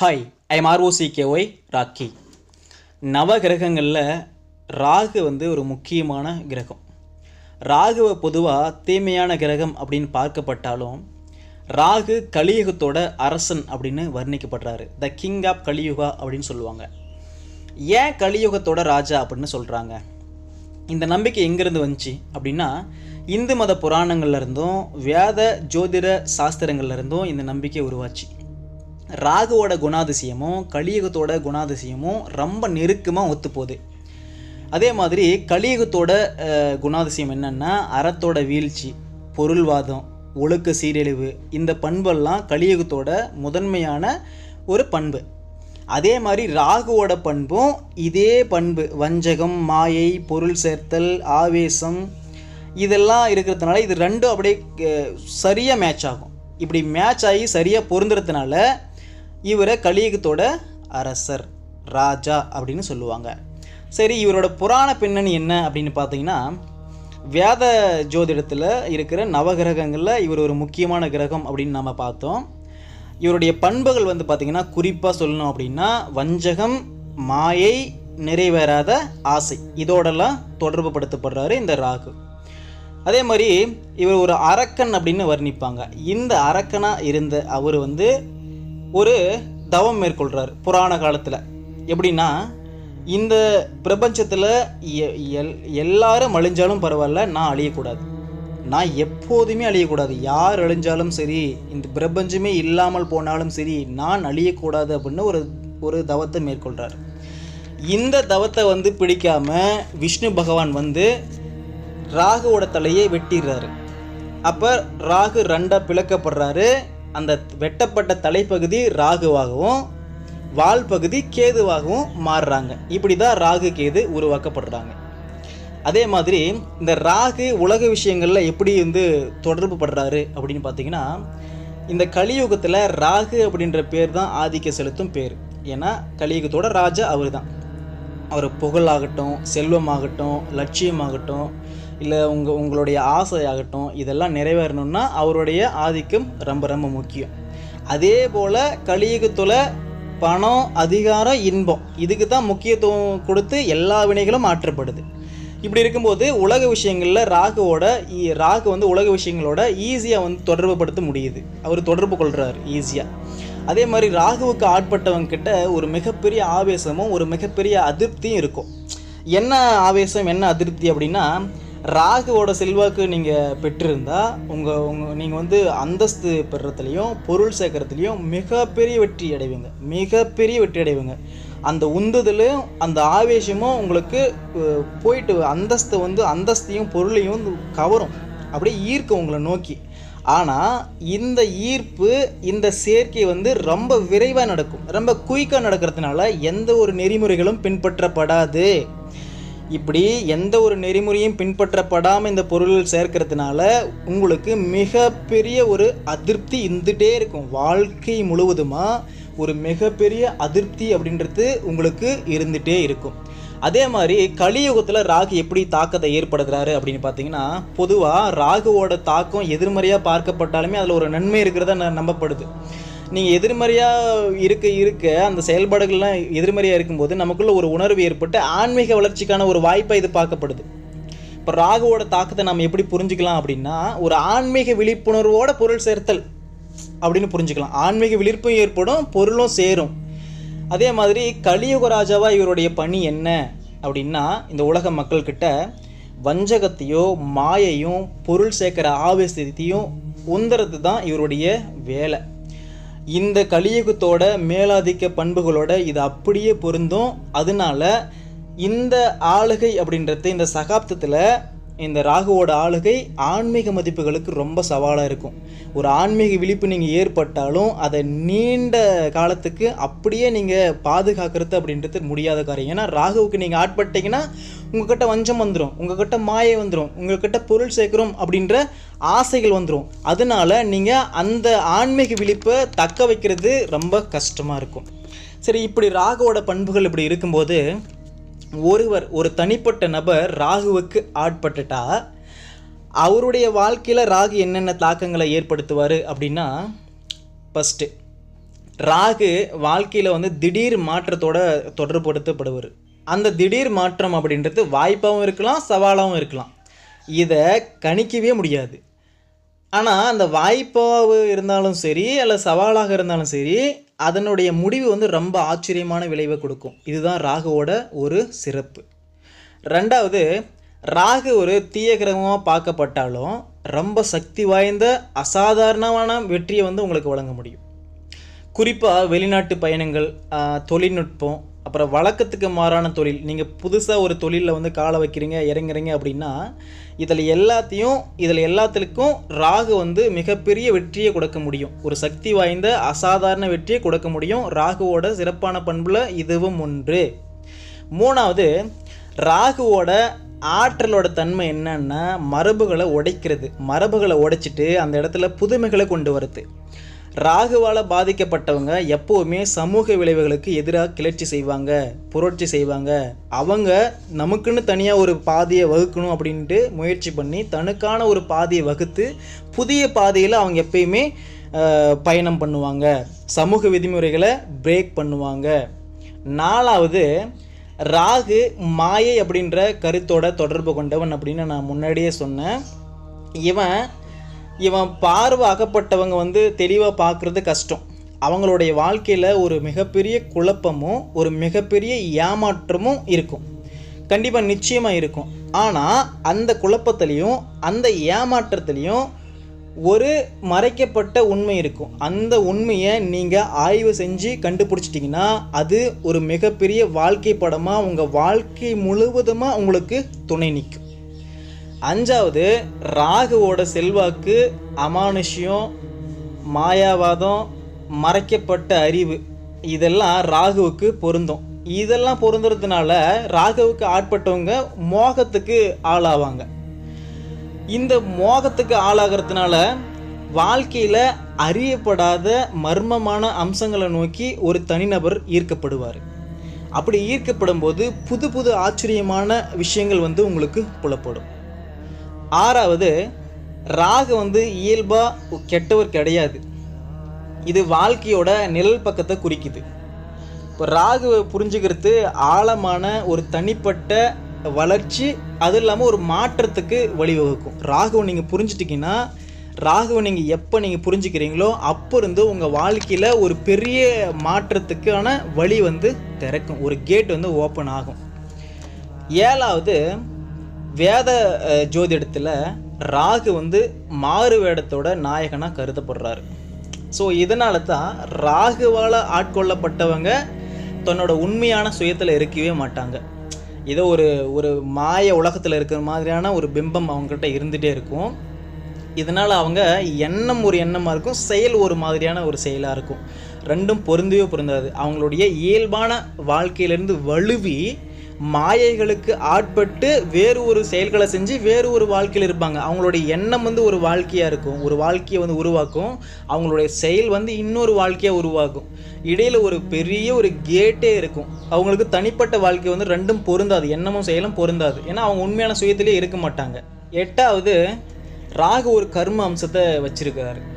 Hi I am R O C K Y Rocky நவ கிரகங்களில் ராகு வந்து ஒரு முக்கியமான கிரகம். ராகுவை பொதுவாக தீமையான கிரகம் அப்படின்னு பார்க்கப்பட்டாலும் ராகு கலியுகத்தோட அரசன் அப்படின்னு வர்ணிக்கப்படுறாரு. த கிங் ஆஃப் கலியுகா அப்படின்னு சொல்லுவாங்க. ஏன் கலியுகத்தோட ராஜா அப்படின்னு சொல்கிறாங்க இந்த நம்பிக்கை எங்கேருந்து வந்துச்சு அப்படின்னா இந்து மத புராணங்கள்லேருந்தும் வேத ஜோதிட சாஸ்திரங்கள்லேருந்தும் இந்த நம்பிக்கை உருவாச்சு. ராகுவோட குணாதிசயமும் கலியுகத்தோட குணாதிசயமும் ரொம்ப நெருக்கமாக ஒத்துப்போகுது. அதே மாதிரி கலியுகத்தோட குணாதிசயம் என்னென்னா அறத்தோட வீழ்ச்சி பொருள்வாதம் ஒழுக்க சீரழிவு இந்த பண்பெல்லாம் கலியுகத்தோட முதன்மையான ஒரு பண்பு. அதே மாதிரி ராகுவோட பண்பும் இதே பண்பு. வஞ்சகம் மாயை பொருள் சேர்த்தல் ஆவேசம் இதெல்லாம் இருக்கிறதுனால இது ரெண்டும் அப்படியே சரியாக மேட்ச் ஆகும். இப்படி மேட்ச் ஆகி சரியாக பொருந்துறதுனால இவரை கலியுகத்தோட அரசர் ராஜா அப்படின்னு சொல்லுவாங்க. சரி இவரோட புராண பின்னணி என்ன அப்படின்னு பார்த்தீங்கன்னா வேத ஜோதிடத்தில் இருக்கிற நவகிரகங்களில் இவர் ஒரு முக்கியமான கிரகம் அப்படின்னு நம்ம பார்த்தோம். இவருடைய பண்புகள் வந்து பார்த்திங்கன்னா குறிப்பாக சொல்லணும் அப்படின்னா வஞ்சகம் மாயை நிறைவேறாத ஆசை. இதோடெல்லாம் தொடர்பு படுத்தப்படுறாரு இந்த ராகு. அதே மாதிரி இவர் ஒரு அரக்கன் அப்படின்னு வர்ணிப்பாங்க. இந்த அரக்கனாக இருந்த அவர் வந்து ஒரு தவம் மேற்கொள்கிறார் புராண காலத்தில். எப்படின்னா இந்த பிரபஞ்சத்தில் எ- எல் எல்லாரும் அழிஞ்சாலும் பரவாயில்ல நான் அழியக்கூடாது. நான் எப்போதுமே அழியக்கூடாது. யார் அழிஞ்சாலும் சரி இந்த பிரபஞ்சமே இல்லாமல் போனாலும் சரி நான் அழியக்கூடாது அப்படின்னு ஒரு ஒரு தவத்தை மேற்கொள்கிறார் இந்த தவத்தை வந்து பிடிக்காம விஷ்ணு பகவான் வந்து ராகுவோட தலையை வெட்டிடுறாரு. அப்போ ராகு ரெண்டாக பிளக்கப்படுறாரு. அந்த வெட்டப்பட்ட தலைப்பகுதி ராகுவாகவும் வால் பகுதி கேதுவாகவும் மாறுறாங்க. இப்படி தான் ராகு கேது உருவாக்கப்படுறாங்க. அதே மாதிரி இந்த ராகு உலக விஷயங்களில் எப்படி வந்து தொடர்பு படுறாரு அப்படின்னு பார்த்தீங்கன்னா இந்த கலியுகத்தில் ராகு அப்படின்ற பேர் தான் ஆதிக்க செலுத்தும் பேர். ஏன்னா கலியுகத்தோட ராஜா அவர் தான் அவர் புகழாகட்டும் செல்வமாகட்டும் லட்சியமாகட்டும் இல்லை உங்கள் உங்களுடைய ஆசையாகட்டும் இதெல்லாம் நிறைவேறணும்னா அவருடைய ஆதிக்கம் ரொம்ப ரொம்ப முக்கியம். அதே போல் கலியுகத்தில் பணம் அதிகாரம் இன்பம் இதுக்கு தான் முக்கியத்துவம் கொடுத்து எல்லா வினைகளும் மாற்றப்படுது. இப்படி இருக்கும்போது உலக விஷயங்களில் ராகுவோட ராகு வந்து உலக விஷயங்களோட ஈஸியாக வந்து தொடர்பு படுத்த முடியுது. அவர் தொடர்பு கொள்கிறார் ஈஸியாக அதே மாதிரி ராகுவுக்கு ஆட்பட்டவங்கக்கிட்ட ஒரு மிகப்பெரிய ஆவேசமும் ஒரு மிகப்பெரிய அதிருப்தியும் இருக்கும். என்ன ஆவேசம் என்ன அதிருப்தி அப்படின்னா ராகுவோட செல்வாக்கு நீங்கள் பெற்றிருந்தால் உங்கள் உங்கள் நீங்கள் வந்து அந்தஸ்து பெறுறதுலையும் பொருள் சேர்க்கறதுலையும் மிகப்பெரிய வெற்றி அடைவீங்க. மிகப்பெரிய வெற்றி அடைவீங்க. அந்த உந்துதலும் அந்த ஆவேசமும் உங்களுக்கு போயிட்டு அந்தஸ்து வந்து அந்தஸ்தையும் பொருளையும் வந்து கவரும். அப்படியே ஈர்க்கும் உங்களை நோக்கி. ஆனால் இந்த ஈர்ப்பு இந்த சேர்க்கை வந்து ரொம்ப விரைவாக நடக்கும். ரொம்ப குயிக்காக நடக்கிறதுனால எந்த ஒரு நெறிமுறைகளும் பின்பற்றப்படாது. இப்படி எந்த ஒரு நெறிமுறையும் பின்பற்றப்படாமல் இந்த பொருள்கள் சேர்க்கறதுனால உங்களுக்கு மிகப்பெரிய ஒரு அதிருப்தி இருந்துகிட்டே இருக்கும். வாழ்க்கை முழுவதுமாக ஒரு மிகப்பெரிய அதிருப்தி அப்படின்றது உங்களுக்கு இருந்துகிட்டே இருக்கும். அதே மாதிரி கலியுகத்தில் ராகு எப்படி தாக்கத்தை ஏற்படுத்துறாரு அப்படின்னு பார்த்தீங்கன்னா பொதுவாக ராகுவோட தாக்கம் எதிர்மறையாக பார்க்கப்பட்டாலுமே அதில் ஒரு நன்மை இருக்கிறதா நம்பப்படுது. நீங்கள் எதிர்மறையாக இருக்க இருக்க அந்த செயல்பாடுகள்லாம் எதிர்மறையாக இருக்கும்போது நமக்குள்ள ஒரு உணர்வு ஏற்பட்டு ஆன்மீக வளர்ச்சிக்கான ஒரு வாய்ப்பாக இது பார்க்கப்படுது. இப்போ ராகுவோட தாக்கத்தை நம்ம எப்படி புரிஞ்சுக்கலாம் அப்படின்னா ஒரு ஆன்மீக விழிப்புணர்வோட பொருள் சேர்த்தல் அப்படின்னு புரிஞ்சுக்கலாம். ஆன்மீக விழிப்பும் ஏற்படும் பொருளும் சேரும். அதே மாதிரி கலியுக ராஜாவாக இவருடைய பணி என்ன அப்படின்னா இந்த உலக மக்கள்கிட்ட வஞ்சகத்தையோ மாயையும் பொருள் சேர்க்கிற ஆவேசத்தையும் உந்தறது தான் இவருடைய வேலை. இந்த கலியுகத்தோட மேலாதிக்க பண்புகளோட இது அப்படியே பொருந்தும். அதனால இந்த ஆளுகை அப்படின்றது இந்த சகாப்தத்தில் இந்த ராகுவோட ஆளுகை ஆன்மீக மதிப்புகளுக்கு ரொம்ப சவாலாக இருக்கும். ஒரு ஆன்மீக விழிப்பு நீங்கள் ஏற்பட்டாலும் அதை நீண்ட காலத்துக்கு அப்படியே நீங்கள் பாதுகாக்கிறது அப்படின்றது முடியாத காரியம். ஏன்னா ராகுவுக்கு நீங்கள் ஆட்பட்டீங்கன்னா உங்கள்கிட்ட வஞ்சம் வந்துடும் உங்கள்கிட்ட மாயை வந்துடும் உங்கள்கிட்ட பொருள் சேர்க்குறோம் அப்படின்ற ஆசைகள் வந்துடும் அதனால நீங்கள் அந்த ஆன்மீக விழிப்பை தக்க வைக்கிறது ரொம்ப கஷ்டமாக இருக்கும். சரி இப்படி ராகுவோட பண்புகள் இப்படி இருக்கும்போது ஒருவர் ஒரு தனிப்பட்ட நபர் ராகுவுக்கு ஆட்பட்டுட்டா அவருடைய வாழ்க்கையில் ராகு என்னென்ன தாக்கங்களை ஏற்படுத்துவார் அப்படின்னா ஃபஸ்ட்டு ராகு வாழ்க்கையில் வந்து திடீர் மாற்றத்தோட தொடர்புபடுத்தப்படுவார். அந்த திடீர் மாற்றம் அப்படின்றது வாய்ப்பாகவும் இருக்கலாம் சவாலாகவும் இருக்கலாம். இதை கணிக்கவே முடியாது. ஆனால் அந்த வாய்ப்பாக இருந்தாலும் சரி அல்ல சவாலாக இருந்தாலும் சரி அதனுடைய முடிவு வந்து ரொம்ப ஆச்சரியமான விளைவை கொடுக்கும். இதுதான் ராகுவோட ஒரு சிறப்பு. ரெண்டாவது ராகு ஒரு தீய கிரகமாக பார்க்கப்பட்டாலும் ரொம்ப சக்தி வாய்ந்த அசாதாரணமான வெற்றியை வந்து உங்களுக்கு வழங்க முடியும். குறிப்பாக வெளிநாட்டு பயணங்கள் தொழில்நுட்பம் அப்புறம் வழக்கத்துக்கு மாறான தொழில். நீங்கள் புதுசாக ஒரு தொழிலில் வந்து காலை வைக்கிறீங்க இறங்குறீங்க அப்படின்னா இதில் எல்லாத்தையும் இதில் எல்லாத்துக்கும் ராகு வந்து மிகப்பெரிய வெற்றியை கொடுக்க முடியும். ஒரு சக்தி வாய்ந்த அசாதாரண வெற்றியை கொடுக்க முடியும். ராகுவோட சிறப்பான பண்பில் இதுவும் ஒன்று. மூணாவது ராகுவோட ஆற்றலோட தன்மை என்னன்னா மரபுகளை உடைக்கிறது. மரபுகளை உடைச்சிட்டு அந்த இடத்துல புதுமைகளை கொண்டு வருது. ராகுவால் பாதிக்கப்பட்டவங்க எப்போவுமே சமூக விளைவுகளுக்கு எதிராக கிளர்ச்சி செய்வாங்க புரட்சி செய்வாங்க. அவங்க நமக்குன்னு தனியாக ஒரு பாதையை வகுக்கணும் அப்படின்ட்டு முயற்சி பண்ணி தனக்கான ஒரு பாதையை வகுத்து புதிய பாதையில் அவங்க எப்பயுமே பயணம் பண்ணுவாங்க. சமூக விதிமுறைகளை பிரேக் பண்ணுவாங்க. நாலாவது ராகு மாயை அப்படின்ற கருத்தோட தொடர்பு கொண்டவன் அப்படின்னு நான் முன்னாடியே சொன்னேன். இவன் இவன் பார்வை அகப்பட்டவங்க வந்து தெளிவாக பார்க்குறது கஷ்டம். அவங்களுடைய வாழ்க்கையில் ஒரு மிகப்பெரிய குழப்பமும் ஒரு மிகப்பெரிய ஏமாற்றமும் இருக்கும். கண்டிப்பாக நிச்சயமாக இருக்கும். ஆனால் அந்த குழப்பத்துலேயும் அந்த ஏமாற்றத்துலேயும் ஒரு மறைக்கப்பட்ட உண்மை இருக்கும். அந்த உண்மையை நீங்கள் ஆய்வு செஞ்சு கண்டுபிடிச்சிட்டிங்கன்னா அது ஒரு மிகப்பெரிய வாழ்க்கை படமாக உங்கள் வாழ்க்கை முழுவதுமாக உங்களுக்கு துணை நிற்கும் அஞ்சாவது ராகுவோட செல்வாக்கு அமானுஷ்யம் மாயாவாதம் மறைக்கப்பட்ட அறிவு. இதெல்லாம் ராகுவுக்கு பொருந்தும். இதெல்லாம் பொருந்துறதுனால ராகுவுக்கு ஆட்பட்டவங்க மோகத்துக்கு ஆளாவாங்க. இந்த மோகத்துக்கு ஆளாகிறதுனால வாழ்க்கையில் அறியப்படாத மர்மமான அம்சங்களை நோக்கி ஒரு தனிநபர் ஈர்க்கப்படுவார். அப்படி ஈர்க்கப்படும் போது புது புது ஆச்சரியமான விஷயங்கள் வந்து உங்களுக்கு புலப்படும். ஆறாவது ராகு வந்து இயல்பாக கெட்டவர் கிடையாது. இது வாழ்க்கையோட நிழல் பக்கத்தை குறிக்குது. இப்போ ராகுவை புரிஞ்சுக்கிறது ஆழமான ஒரு தனிப்பட்ட வளர்ச்சி அது இல்லாமல் ஒரு மாற்றத்துக்கு வழிவகுக்கும். ராகுவை நீங்கள் புரிஞ்சிட்டிங்கன்னா ராகுவை நீங்கள் எப்போ நீங்கள் புரிஞ்சுக்கிறீங்களோ அப்போ இருந்து உங்கள் வாழ்க்கையில் ஒரு பெரிய மாற்றத்துக்கான வழி வந்து திறக்கும். ஒரு கேட் வந்து ஓப்பன் ஆகும். ஏழாவது வேத ஜோதிடத்தில் ராகு வந்து மாறு வேடத்தோட நாயகனாக கருதப்படுறாரு. ஸோ இதனால தான் ராகுவால் ஆட்கொள்ளப்பட்டவங்க தன்னோட உண்மையான சுயத்தில் இருக்கவே மாட்டாங்க. ஏதோ ஒரு ஒரு மாய உலகத்தில் இருக்கிற மாதிரியான ஒரு பிம்பம் அவங்ககிட்ட இருந்துகிட்டே இருக்கும். இதனால் அவங்க எண்ணம் ஒரு எண்ணமாக இருக்கும் செயல் ஒரு மாதிரியான ஒரு செயலாக இருக்கும். ரெண்டும் பொருந்தவே பொருந்தாது. அவங்களுடைய இயல்பான வாழ்க்கையிலேருந்து வலுவி மாயைகளுக்கு ஆட்பட்டு வேறு ஒரு செயல்களை செஞ்சு வேறு ஒரு வாழ்க்கையில் இருப்பாங்க. அவங்களுடைய எண்ணம் வந்து ஒரு வாழ்க்கையாக இருக்கும். ஒரு வாழ்க்கையை வந்து உருவாக்கும். அவங்களுடைய செயல் வந்து இன்னொரு வாழ்க்கையாக உருவாக்கும். இடையில் ஒரு பெரிய ஒரு கேட்டே இருக்கும். அவங்களுக்கு தனிப்பட்ட வாழ்க்கை வந்து ரெண்டும் பொருந்தாது. எண்ணமும் செயலும் பொருந்தாது. ஏன்னா அவங்க உண்மையான சுயத்திலே இருக்க மாட்டாங்க. எட்டாவது ராகு ஒரு கர்ம அம்சத்தை வச்சிருக்கிறாரு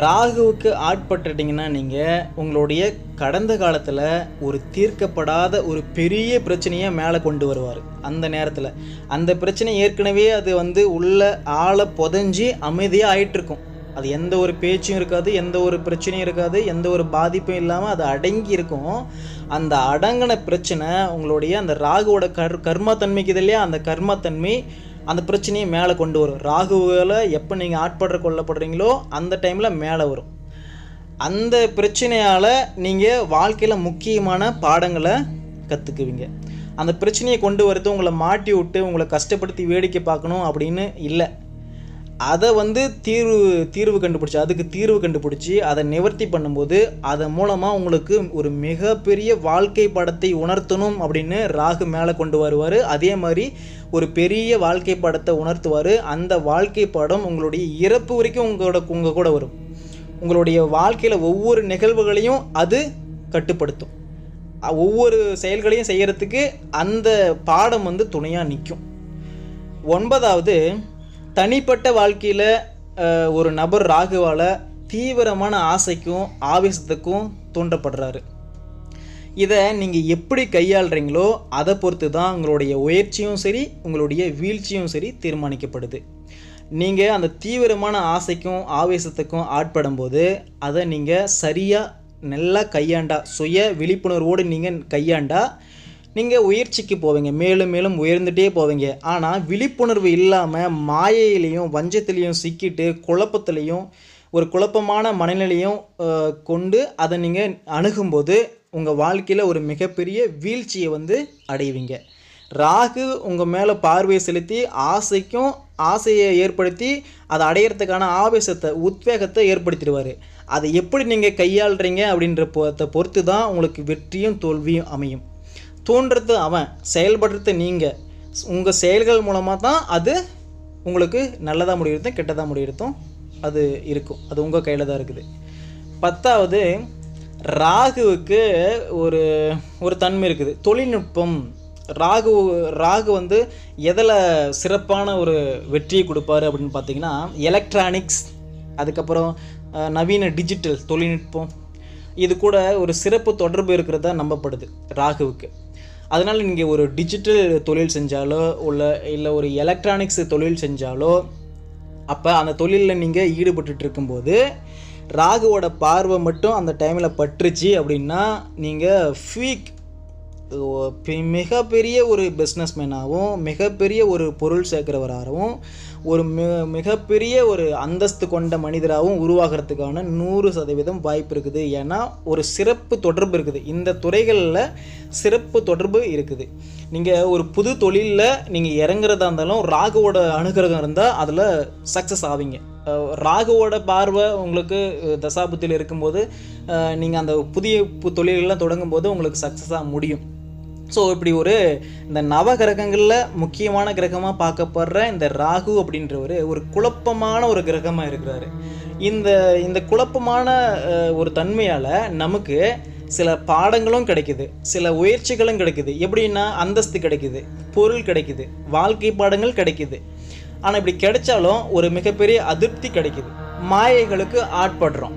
ராகுவுக்கு ஆட்பட்டுட்டிங்கன்னா நீங்கள் உங்களுடைய கடந்த காலத்தில் ஒரு தீர்க்கப்படாத ஒரு பெரிய பிரச்சனையை மேலே கொண்டு வருவார். அந்த நேரத்தில். அந்த பிரச்சனை ஏற்கனவே அது வந்து உள்ள ஆளை புதஞ்சி அமைதியாக ஆயிட்டிருக்கும். அது எந்த ஒரு பேச்சும் இருக்காது எந்த ஒரு பிரச்சனையும் இருக்காது எந்த ஒரு பாதிப்பும் இல்லாமல் அது அடங்கி இருக்கும். அந்த அடங்கின பிரச்சனை உங்களுடைய அந்த ராகுவோட கர் கர்மத்தன்மைக்கு இல்லையா அந்த கர்மத்தன்மை அந்த பிரச்சனையை மேலே கொண்டு வரும். ராகுவில் எப்போ நீங்கள் ஆட்படுற கொல்லப்படுறீங்களோ அந்த டைமில் மேலே வரும். அந்த பிரச்சனையால் நீங்கள் வாழ்க்கையில் முக்கியமான பாடங்களை கற்றுக்குவீங்க. அந்த பிரச்சனையை கொண்டு வரது உங்களை மாட்டி விட்டு உங்களை கஷ்டப்படுத்தி வேடிக்கை பார்க்கணும் அப்படின்னு இல்லை. அதை வந்து தீர்வு தீர்வு கண்டுபிடிச்சி அதுக்கு தீர்வு கண்டுபிடிச்சி அதை நிவர்த்தி பண்ணும்போது அதன் மூலமாக உங்களுக்கு ஒரு மிகப்பெரிய வாழ்க்கை படத்தை உணர்த்தணும் அப்படின்னு ராகு மேலே கொண்டு வருவார். அதே மாதிரி ஒரு பெரிய வாழ்க்கை படத்தை உணர்த்துவார். அந்த வாழ்க்கை படம் உங்களுடைய இறப்பு வரைக்கும் உங்களோட உங்கள் கூட வரும். உங்களுடைய வாழ்க்கையில் ஒவ்வொரு நிகழ்வுகளையும் அது கட்டுப்படுத்தும். ஒவ்வொரு செயல்களையும் செய்கிறதுக்கு அந்த பாடம் வந்து துணையாக நிற்கும் ஒன்பதாவது தனிப்பட்ட வாழ்க்கையில் ஒரு நபர் ராகுவால் தீவிரமான ஆசைக்கும் ஆவேசத்துக்கும் தூண்டப்படுறாரு. இதை நீங்கள் எப்படி கையாளுறீங்களோ அதை பொறுத்து தான் உங்களுடைய உயர்ச்சியும் சரி உங்களுடைய வீழ்ச்சியும் சரி தீர்மானிக்கப்படுது. நீங்கள் அந்த தீவிரமான ஆசைக்கும் ஆவேசத்துக்கும் ஆட்படும் போது அதை நீங்கள் சரியாக நல்லா கையாண்டா சுய விழிப்புணர்வோடு நீங்கள் கையாண்டா நீங்கள் உயர்ச்சிக்கு போவீங்க. மேலும் மேலும் உயர்ந்துகிட்டே போவீங்க. ஆனால் விழிப்புணர்வு இல்லாமல் மாயையிலையும் வஞ்சத்திலையும் சிக்கிட்டு குழப்பத்துலேயும் ஒரு குழப்பமான மனநிலையும் கொண்டு அதை நீங்கள் அணுகும்போது உங்கள் வாழ்க்கையில் ஒரு மிகப்பெரிய வீழ்ச்சியை வந்து அடைவீங்க. ராகு உங்கள் மேலே பார்வையை செலுத்தி ஆசைக்கும் ஆசையை ஏற்படுத்தி அதை அடையிறதுக்கான ஆவேசத்தை உத்வேகத்தை ஏற்படுத்திடுவார். அதை எப்படி நீங்கள் கையாளுறீங்க அப்படின்ற பொறுத்து தான் உங்களுக்கு வெற்றியும் தோல்வியும் அமையும். தோன்றது அவன் செயல்படுறது நீங்கள் உங்கள் செயல்கள் மூலமாக தான் அது உங்களுக்கு நல்லதாக முடிகிறதும் கெட்டதாக முடிகிறதும் அது இருக்கும். அது உங்கள் கையில் தான் இருக்குது. பத்தாவது ராகுவுக்கு ஒரு ஒரு தன்மை இருக்குது. தொழில்நுட்பம். ராகு ராகு வந்து எதில் சிறப்பான ஒரு வெற்றியை கொடுப்பாரு அப்படின்னு பார்த்தீங்கன்னா எலக்ட்ரானிக்ஸ் அதுக்கப்புறம் நவீன டிஜிட்டல் தொழில்நுட்பம். இது கூட ஒரு சிறப்பு தொடர்பு இருக்கிறதா நம்பப்படுது ராகுவுக்கு. அதனால் நீங்கள் ஒரு டிஜிட்டல் தொழில் செஞ்சாலோ உள்ள இல்லை ஒரு எலக்ட்ரானிக்ஸ் தொழில் செஞ்சாலோ அப்போ அந்த தொழிலில் நீங்கள் ஈடுபட்டு இருக்கும்போது ராகுவோட பார்வை மட்டும் அந்த டைமில் பட்டுருச்சு அப்படின்னா நீங்கள் ஃபீக் மிகப்பெரிய ஒரு பிஸ்னஸ்மேனாகவும் மிகப்பெரிய ஒரு பொருள் சேர்க்கிறவராகவும் ஒரு மி மிகப்பெரிய ஒரு அந்தஸ்து கொண்ட மனிதராகவும் உருவாகிறதுக்கான நூறு சதவீதம் வாய்ப்பு இருக்குது. ஏன்னா ஒரு சிறப்பு தொடர்பு இருக்குது. இந்த துறைகளில் சிறப்பு தொடர்பு இருக்குது. நீங்கள் ஒரு புது தொழிலில் நீங்கள் இறங்குறதா இருந்தாலும் ராகுவோட அனுகிரகம் இருந்தால் அதில் சக்ஸஸ் ஆவீங்க. ராகுவோட பார்வை உங்களுக்கு தசாபுத்தியில் இருக்கும்போது நீங்கள் அந்த புதிய பு- தொழில்கள்லாம் தொடங்கும் போது உங்களுக்கு சக்ஸஸாக முடியும். ஸோ இப்படி ஒரு இந்த நவ கிரகங்களில் முக்கியமான கிரகமாக பார்க்கப்படுற இந்த ராகு அப்படின்றவர் ஒரு குழப்பமான ஒரு கிரகமாக இருக்கிறாரு. இந்த இந்த குழப்பமான ஒரு தன்மையால் நமக்கு சில பாடங்களும் கிடைக்குது. சில உயர்ச்சிகளும் கிடைக்குது. எப்படின்னா அந்தஸ்து கிடைக்குது பொருள் கிடைக்குது வாழ்க்கை பாடங்கள் கிடைக்குது. ஆனால் இப்படி கிடைச்சாலும் ஒரு மிகப்பெரிய அதிருப்தி கிடைக்குது. மாயைகளுக்கு ஆட்படுறோம்.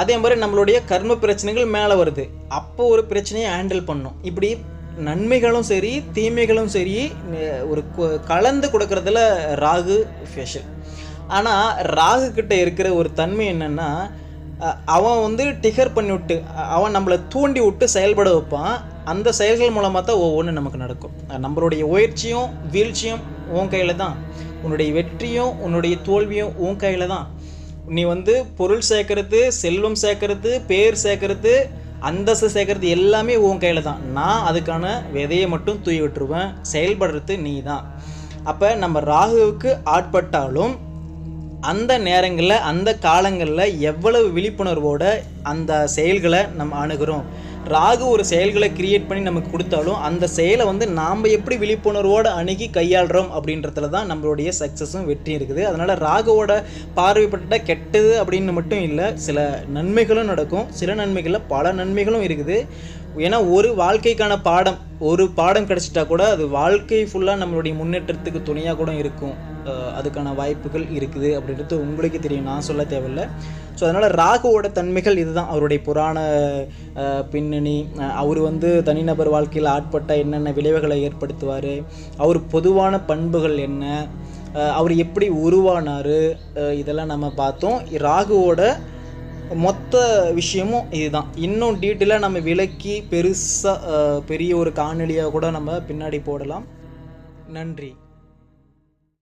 அதே மாதிரி நம்மளுடைய கர்ம பிரச்சனைகள் மேலே வருது. அப்போ ஒரு பிரச்சனையை ஹேண்டில் பண்ணும் இப்படி நன்மைகளும் சரி தீமைகளும் சரி ஒரு கலந்து கொடுக்கறதுல ராகு ஸ்பெஷல் ஆனால் ராகு கிட்ட இருக்கிற ஒரு தன்மை என்னென்னா அவன் வந்து டிகர் பண்ணி விட்டு அவன் நம்மளை தூண்டி விட்டு செயல்பட வைப்பான். அந்த செயல்கள் மூலமாக தான் ஒவ்வொன்றும் நமக்கு நடக்கும். நம்மளுடைய உயர்ச்சியும் வீழ்ச்சியும் உன் கையில் தான். உன்னுடைய வெற்றியும் உன்னுடைய தோல்வியும் உன் கையில் தான். நீ வந்து பொருள் சேர்க்கறது செல்வம் சேர்க்கறது பேர் சேர்க்கறது அந்தஸ்து சேர்க்கறது எல்லாமே உன் கையில் தான். நான் அதுக்கான விதையை மட்டும் தூய் விட்டுருவேன். செயல்படுறது நீ தான். அப்போ நம்ம ராகுவுக்கு ஆட்பட்டாலும் அந்த நேரங்களில் அந்த காலங்களில் எவ்வளவு விழிப்புணர்வோட அந்த செயல்களை நம்ம அணுகிறோம்? ராகு ஒரு செயல்களை கிரியேட் பண்ணி நமக்கு கொடுத்தாலும் அந்த செயலை வந்து நாம் எப்படி விழிப்புணர்வோடு அணுகி கையாளுறோம் அப்படின்றதுல தான் நம்மளுடைய சக்ஸஸும் வெற்றியும் இருக்குது. அதனால் ராகுவோட பார்வைப்பட்ட கெட்டது அப்படின்னு மட்டும் இல்லை சில நன்மைகளும் நடக்கும். சில நன்மைகளில் பல நன்மைகளும் இருக்குது. ஏன்னா ஒரு வாழ்க்கைக்கான பாடம் ஒரு பாடம் கிடச்சிட்டா கூட அது வாழ்க்கை ஃபுல்லாக நம்மளுடைய முன்னேற்றத்துக்கு துணையாக கூட இருக்கும். அதுக்கான வாய்ப்புகள் இருக்குது அப்படின்றது உங்களுக்கு தெரியும். நான் சொல்ல தேவையில்லை. ஸோ அதனால் ராகுவோட தன்மைகள் இதுதான். அவருடைய புராண பின்னணி அவர் வந்து தனிநபர் வாழ்க்கையில் ஆட்பட்ட என்னென்ன விளைவுகளை ஏற்படுத்துவார் அவர் பொதுவான பண்புகள் என்ன அவர் எப்படி உருவானார் இதெல்லாம் நம்ம பார்த்தோம். ராகுவோட மொத்த விஷயமும் இதுதான். இன்னும் டீட்டெயிலாக நம்ம விளக்கி பெருசாக பெரிய ஒரு காணொலியாக கூட நம்ம பின்னாடி போடலாம். நன்றி.